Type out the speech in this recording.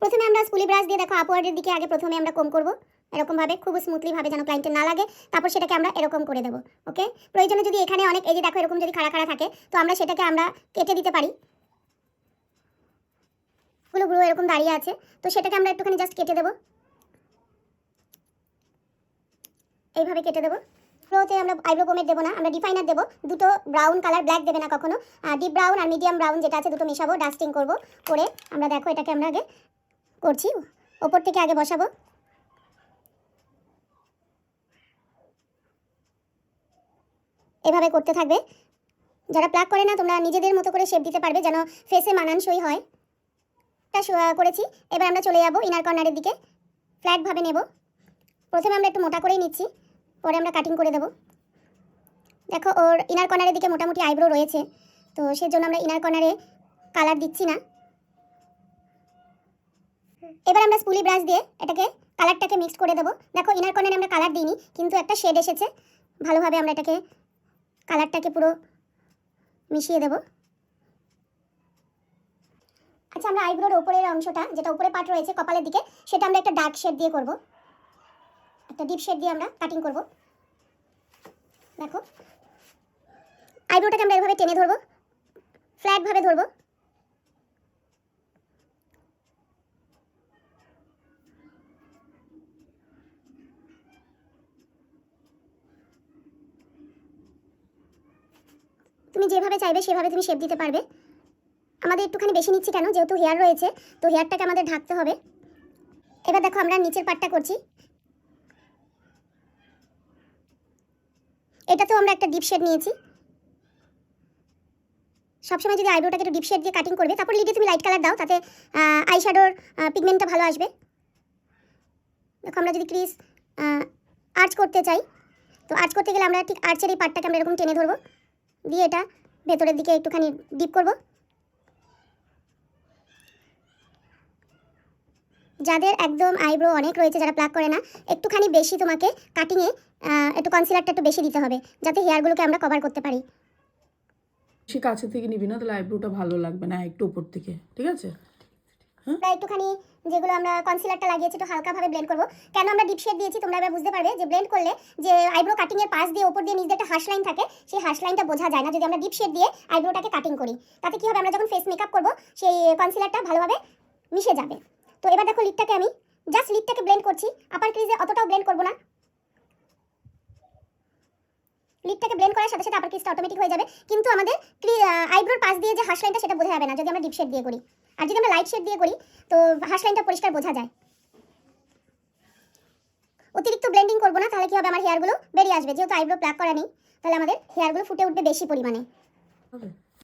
প্রথমে আমরা স্কুলি ব্রাশ দিয়ে দেখো আপওয়ার্ডের দিকে আগে প্রথমে আমরা কম করব। এরকমভাবে খুব স্মুথলি ভাবে যেন ক্লায়েন্টের না লাগে, তারপর সেটাকে আমরা এরকম করে দেবো ওকে প্রয়োজনে যদি এখানে অনেক, এই যে দেখো এরকম যদি খাড়া খাড়া থাকে, তো আমরা সেটাকে আমরা কেটে দিতে পারি। গুলো গুলো এরকম দাঁড়িয়ে আছে, তো সেটাকে আমরা একটুখানি জাস্ট কেটে দেবো। এইভাবে কেটে দেবো। ফ্লোতে আমরা আইব্রো পোমেট দেবো না, আমরা ডিফাইনার দেবো। দুটো ব্রাউন কালার ব্ল্যাক দেবে না কখনো। ডিপ ব্রাউন আর মিডিয়াম ব্রাউন যেটা আছে, দুটো মেশাবো ডাস্টিং করব, করে আমরা দেখো এটাকে আমরা আগে করছি। ওপর থেকে আগে বসাবো। এভাবে করতে থাকবে। যারা প্লাগ করে না, তোমরা নিজেদের মতো করে শেপ দিতে পারবে যেন ফেসে মানানসই হয়। শো- করেছি। এবার আমরা চলে যাব ইনার কর্নারের দিকে। ফ্ল্যাটভাবে নেব। প্রথমে আমরা একটু মোটা করেই নিচ্ছি। পরে আমরা কাটিং করে দেবো। দেখো, ওর ইনার কর্নারের দিকে মোটামুটি আইব্রো রয়েছে। তো সেজন্য আমরা ইনার কর্নারে কালার দিচ্ছি না। এবার আমরা স্পুলি ব্রাশ দিয়ে এটাকে কালারটাকে মিক্স করে দেবো। দেখো ইনার কর্নারে আমরা কালার দিইনি, কিন্তু একটা শেড এসেছে। ভালোভাবে আমরা এটাকে কালারটাকে পুরো মিশিয়ে দেবো। আচ্ছা আমরা আইব্রোর ওপরের অংশটা, যেটা উপরে পাট রয়েছে কপালের দিকে, সেটা আমরা একটা ডার্ক শেড দিয়ে করব। একটা ডিপ শেড দিয়ে আমরা কাটিং করব। দেখো আইব্রোটাকে আমরা এভাবে টেনে ধরবো ফ্ল্যাটভাবে ধরবো। তুমি যেভাবে চাইবে সেভাবে তুমি শেপ দিতে পারবে। আমাদের একটুখানি বেশি নিচ্ছি কেন? যেহেতু হেয়ার রয়েছে, তো হেয়ারটাকে আমাদের ঢাকতে হবে। এবার দেখো আমরা নিচের পাটটা করছি। এটাতেও আমরা একটা ডিপ শেড নিয়েছি। সবসময় যদি আইব্রোটাকে একটু ডিপ শেড দিয়ে কাটিং করবে, তারপর লিডে তুমি লাইট কালার দাও, তাতে আই শ্যাডোর পিগমেন্টটা ভালো আসবে। দেখো আমরা যদি ক্রিজ আর্চ করতে চাই, তো আর্চ করতে গেলে আমরা ঠিক আর্চের এই পাটটাকে আমরা এরকম টেনে ধরবো। দিয়ে এটা ভেতরের দিকে একটুখানি ডিপ করব। যাদের একদম আইব্রো অনেক রয়েছে, যারা প্লাক করে না, একটুখানি বেশি তোমাকে কাটিংয়ে একটু কনসিলারটা একটু বেশি দিতে হবে, যাতে হেয়ারগুলোকে আমরা কভার করতে পারি। ঠিক কাছে থেকে নিবি না, তাহলে আইব্রোটা ভালো লাগবে না, একটু উপর থেকে, ঠিক আছে? আমরা একটুখানি যেগুলো আমরা কনসিলারটা লাগিয়েছি একটু হালকাভাবে ব্লেন্ড করব। কেন আমরা ডিপ শেড দিয়েছি তোমরা এবার বুঝতে পারবে যে ব্লেন্ড করলে যে আইব্রো কাটিং এর পাশ দিয়ে ওপর দিয়ে নিচ একটা হার্শ লাইন থাকে, সেই হার্শ লাইনটা বোঝা যায় না। যদি আমরা ডিপ শেড দিয়ে আইব্রোটাকে কাটিং করি, তাতে কি হবে? আমরা যখন ফেস মেকআপ করব, সেই কনসিলারটা ভালোভাবে মিশে যাবে। তো এবার দেখো লিপটাকে আমি জাস্ট লিপটাকে ব্লেন্ড করছি। আপার ক্রিজে অতটাও ব্লেন্ড করব না। লিপটাকে ব্লেন্ড করার সাথে সাথে আপার ক্রিজটা অটোমেটিক হয়ে যাবে। কিন্তু আমাদের আইব্রোর পাশ দিয়ে যে হার্শ লাইনটা সেটা বোঝা যাবে না, যদি আমরা ডিপ শেড দিয়ে করি। আর যদি আমরা লাইট শেড দিয়ে করি, তো হার্শ লাইনটা পরিষ্কার বোঝা যায়। অতিরিক্ত ব্লেন্ডিং করব না, তাহলে কী হবে? আমার হেয়ারগুলো বেরিয়ে আসবে। যেহেতু আইব্রো প্ল্যাক করা নেই, তাহলে আমাদের হেয়ারগুলো ফুটে উঠবে বেশি পরিমাণে।